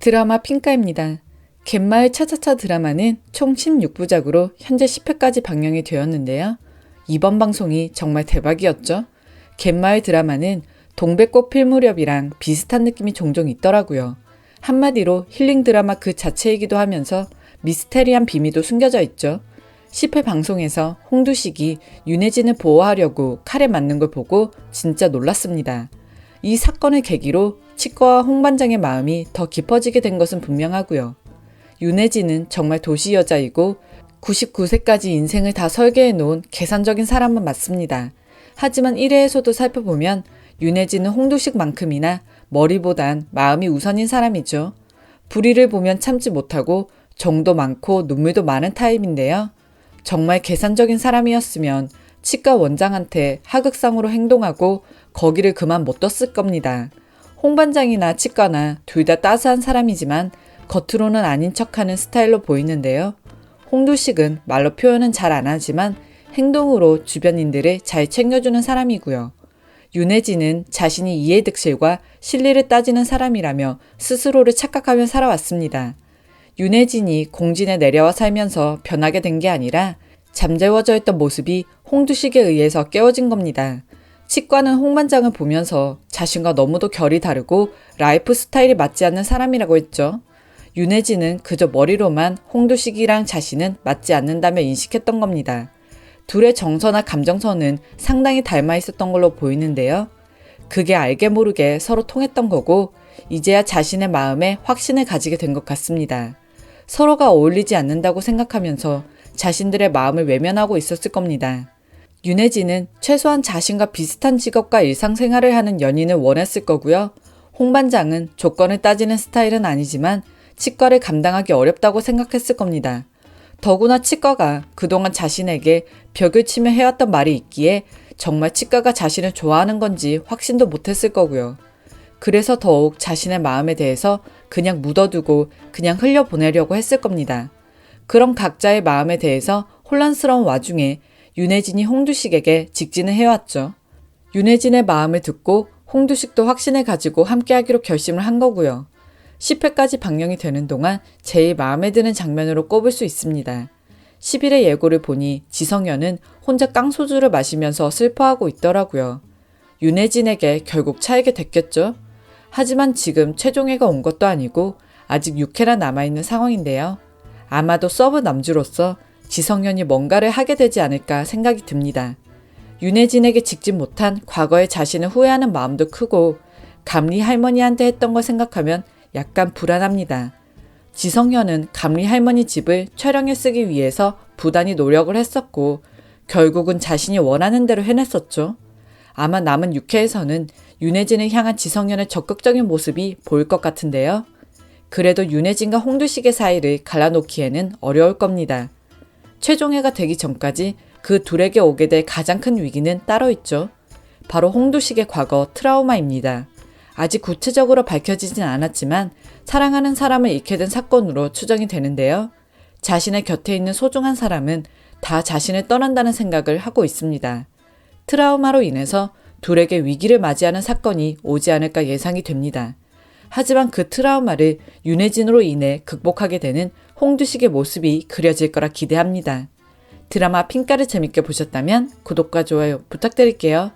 드라마 핑카입니다. 갯마을 차차차 드라마는 총 16부작으로 현재 10회까지 방영이 되었는데요. 이번 방송이 정말 대박이었죠. 갯마을 드라마는 동백꽃 필 무렵이랑 비슷한 느낌이 종종 있더라고요. 한마디로 힐링 드라마 그 자체이기도 하면서 미스테리한 비밀도 숨겨져 있죠. 10회 방송에서 홍두식이 윤혜진을 보호하려고 칼에 맞는 걸 보고 진짜 놀랐습니다. 이 사건을 계기로 치과와 홍 반장의 마음이 더 깊어지게 된 것은 분명하고요. 윤혜진은 정말 도시 여자이고 99세까지 인생을 다 설계해 놓은 계산적인 사람은 맞습니다. 하지만 1회에서도 살펴보면 윤혜진은 홍두식만큼이나 머리보단 마음이 우선인 사람이죠. 불의를 보면 참지 못하고 정도 많고 눈물도 많은 타입인데요. 정말 계산적인 사람이었으면 치과 원장한테 하극상으로 행동하고 거기를 그만 못 뒀을 겁니다. 홍 반장이나 치과나 둘 다 따스한 사람이지만 겉으로는 아닌 척하는 스타일로 보이는데요. 홍두식은 말로 표현은 잘 안 하지만 행동으로 주변인들을 잘 챙겨주는 사람이고요. 윤혜진은 자신이 이해득실과 실리를 따지는 사람이라며 스스로를 착각하며 살아왔습니다. 윤혜진이 공진에 내려와 살면서 변하게 된 게 아니라 잠재워져 있던 모습이 홍두식에 의해서 깨워진 겁니다. 치과는 홍반장을 보면서 자신과 너무도 결이 다르고 라이프 스타일이 맞지 않는 사람이라고 했죠. 윤혜진은 그저 머리로만 홍두식이랑 자신은 맞지 않는다며 인식했던 겁니다. 둘의 정서나 감정선은 상당히 닮아 있었던 걸로 보이는데요. 그게 알게 모르게 서로 통했던 거고, 이제야 자신의 마음에 확신을 가지게 된 것 같습니다. 서로가 어울리지 않는다고 생각하면서 자신들의 마음을 외면하고 있었을 겁니다. 윤혜진은 최소한 자신과 비슷한 직업과 일상생활을 하는 연인을 원했을 거고요. 홍 반장은 조건을 따지는 스타일은 아니지만 치과를 감당하기 어렵다고 생각했을 겁니다. 더구나 치과가 그동안 자신에게 벽을 치며 해왔던 말이 있기에 정말 치과가 자신을 좋아하는 건지 확신도 못했을 거고요. 그래서 더욱 자신의 마음에 대해서 그냥 묻어두고 그냥 흘려보내려고 했을 겁니다. 그런 각자의 마음에 대해서 혼란스러운 와중에 윤혜진이 홍두식에게 직진을 해왔죠. 윤혜진의 마음을 듣고 홍두식도 확신을 가지고 함께하기로 결심을 한 거고요. 10회까지 방영이 되는 동안 제일 마음에 드는 장면으로 꼽을 수 있습니다. 10일의 예고를 보니 지성현은 혼자 깡소주를 마시면서 슬퍼하고 있더라고요. 윤혜진에게 결국 차이게 됐겠죠? 하지만 지금 최종회가 온 것도 아니고 아직 6회나 남아있는 상황인데요. 아마도 서브 남주로서 지성현이 뭔가를 하게 되지 않을까 생각이 듭니다. 윤혜진에게 직진 못한 과거의 자신을 후회하는 마음도 크고 감리 할머니한테 했던 걸 생각하면 약간 불안합니다. 지성현은 감리 할머니 집을 촬영에 쓰기 위해서 부단히 노력을 했었고 결국은 자신이 원하는 대로 해냈었죠. 아마 남은 6회에서는 윤혜진을 향한 지성현의 적극적인 모습이 보일 것 같은데요. 그래도 윤혜진과 홍두식의 사이를 갈라놓기에는 어려울 겁니다. 최종회가 되기 전까지 그 둘에게 오게 될 가장 큰 위기는 따로 있죠. 바로 홍두식의 과거 트라우마입니다. 아직 구체적으로 밝혀지진 않았지만 사랑하는 사람을 잃게 된 사건으로 추정이 되는데요. 자신의 곁에 있는 소중한 사람은 다 자신을 떠난다는 생각을 하고 있습니다. 트라우마로 인해서 둘에게 위기를 맞이하는 사건이 오지 않을까 예상이 됩니다. 하지만 그 트라우마를 윤혜진으로 인해 극복하게 되는 홍두식의 모습이 그려질 거라 기대합니다. 드라마 핑가를 재밌게 보셨다면 구독과 좋아요 부탁드릴게요.